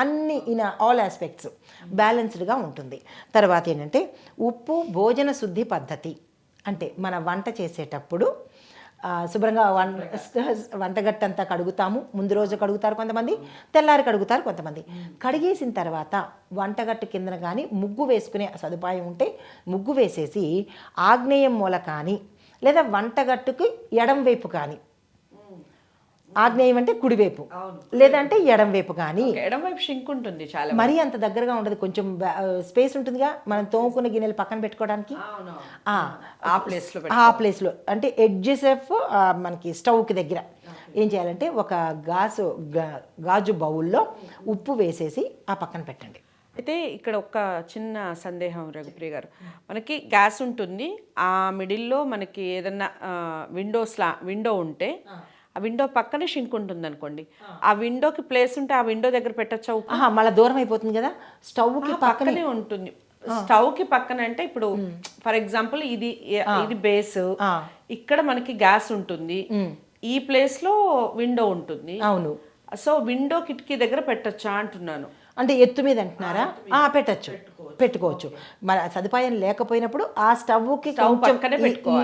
అన్ని in all aspects బ్యాలెన్స్డ్గా ఉంటుంది. తర్వాత ఏంటంటే ఉప్పు భోజన శుద్ధి పద్ధతి. అంటే మన వంట చేసేటప్పుడు శుభ్రంగా వం వంటగట్టంతా కడుగుతాము. ముందు రోజు కడుగుతారు కొంతమంది తెల్లారి కడుగుతారు కొంతమంది. కడిగేసిన తర్వాత వంటగట్టు కిందన కానీ ముగ్గు వేసుకునే సదుపాయం ఉంటే ముగ్గు వేసేసి ఆగ్నేయం మూల కానీ లేదా వంటగట్టుకి ఎడం వైపు కానీ ఆగ్నేయం అంటే కుడివైపు లేదంటే ఎడం వైపు కానీ ఎడం వైపు షింక్ ఉంటుంది చాలా మరీ అంత దగ్గరగా ఉండదు. కొంచెం స్పేస్ ఉంటుందిగా. మనం తోముకున్న గిన్నెలు పక్కన పెట్టుకోవడానికి. ఆ, ఆ ప్లేస్లో ఆ ప్లేస్లో అంటే ఎడ్జెస్ ఆఫ్ మనకి స్టవ్కి దగ్గర. ఏం చేయాలంటే ఒక గాజు గాజు బౌల్లో ఉప్పు వేసేసి ఆ పక్కన పెట్టండి. అయితే ఇక్కడ ఒక చిన్న సందేహం రఘుప్రియ గారు. మనకి గ్యాస్ ఉంటుంది. ఆ మిడిల్లో మనకి ఏదన్నా విండోస్ లా విండో ఉంటే ఆ విండో పక్కనే షింక్ ఉంటుంది అనుకోండి ఆ విండోకి ప్లేస్ ఉంటే ఆ విండో దగ్గర పెట్టచ్చా మళ్ళీ దూరం అయిపోతుంది కదా? స్టవ్కి పక్కనే. పక్కనే ఉంటుంది. స్టవ్కి పక్కన అంటే ఇప్పుడు ఫర్ ఎగ్జాంపుల్ ఇది ఇది బేస్. ఇక్కడ మనకి గ్యాస్ ఉంటుంది. ఈ ప్లేస్లో విండో ఉంటుంది. అవును. సో విండో కిటికీ దగ్గర పెట్టచ్చా అంటున్నాను. అంటే ఎత్తు మీద అంటున్నారా? ఆ, పెట్టచ్చు. పెట్టుకోవచ్చు. మన సదుపాయం లేకపోయినప్పుడు ఆ స్టవ్కి కొంచెం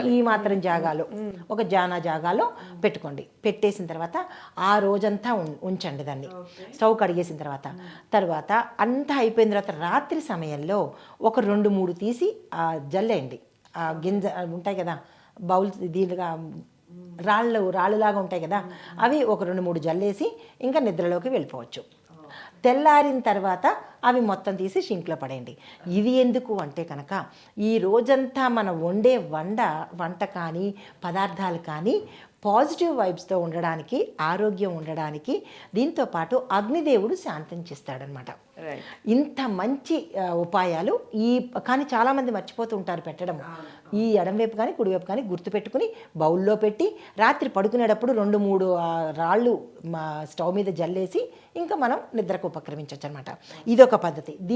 ఈ- మాత్రం జాగాలో. ఒక జానా జాగాలో పెట్టుకోండి. పెట్టేసిన తర్వాత ఆ రోజంతా ఉంచండి దాన్ని. స్టవ్ కడిగేసిన తర్వాత. తర్వాత అంతా అయిపోయిన తర్వాత రాత్రి సమయంలో ఒక రెండు మూడు తీసి జల్లేయండి. ఆ గింజ ఉంటాయి కదా బౌల్స్ దీనిగా రాళ్ళు రాళ్ళులాగా ఉంటాయి కదా అవి ఒక రెండు మూడు జల్లేసి ఇంకా నిద్రలోకి వెళ్ళిపోవచ్చు. తెల్లారిన తర్వాత అవి మొత్తం తీసి షింక్లో పడేయండి. ఇది ఎందుకు అంటే కనుక ఈ రోజంతా మనం వండే వండ వంట కానీ పదార్థాలు కానీ పాజిటివ్ వైబ్స్తో ఉండడానికి ఆరోగ్యం ఉండడానికి దీంతో పాటు అగ్నిదేవుడు శాంతించిస్తాడనమాట రైట్ ఇంత మంచి ఉపాయాలు ఈ కానీ చాలామంది మర్చిపోతూ ఉంటారు పెట్టడం ఈ ఎడంవైపు కానీ కుడివైపు కానీ గుర్తుపెట్టుకుని బౌల్లో పెట్టి రాత్రి పడుకునేటప్పుడు రెండు మూడు రాళ్ళు మా స్టవ్ మీద జల్లేసి ఇంకా మనం నిద్రకు ఉపక్రమించవచ్చు అనమాట ఇదొక పద్ధతి.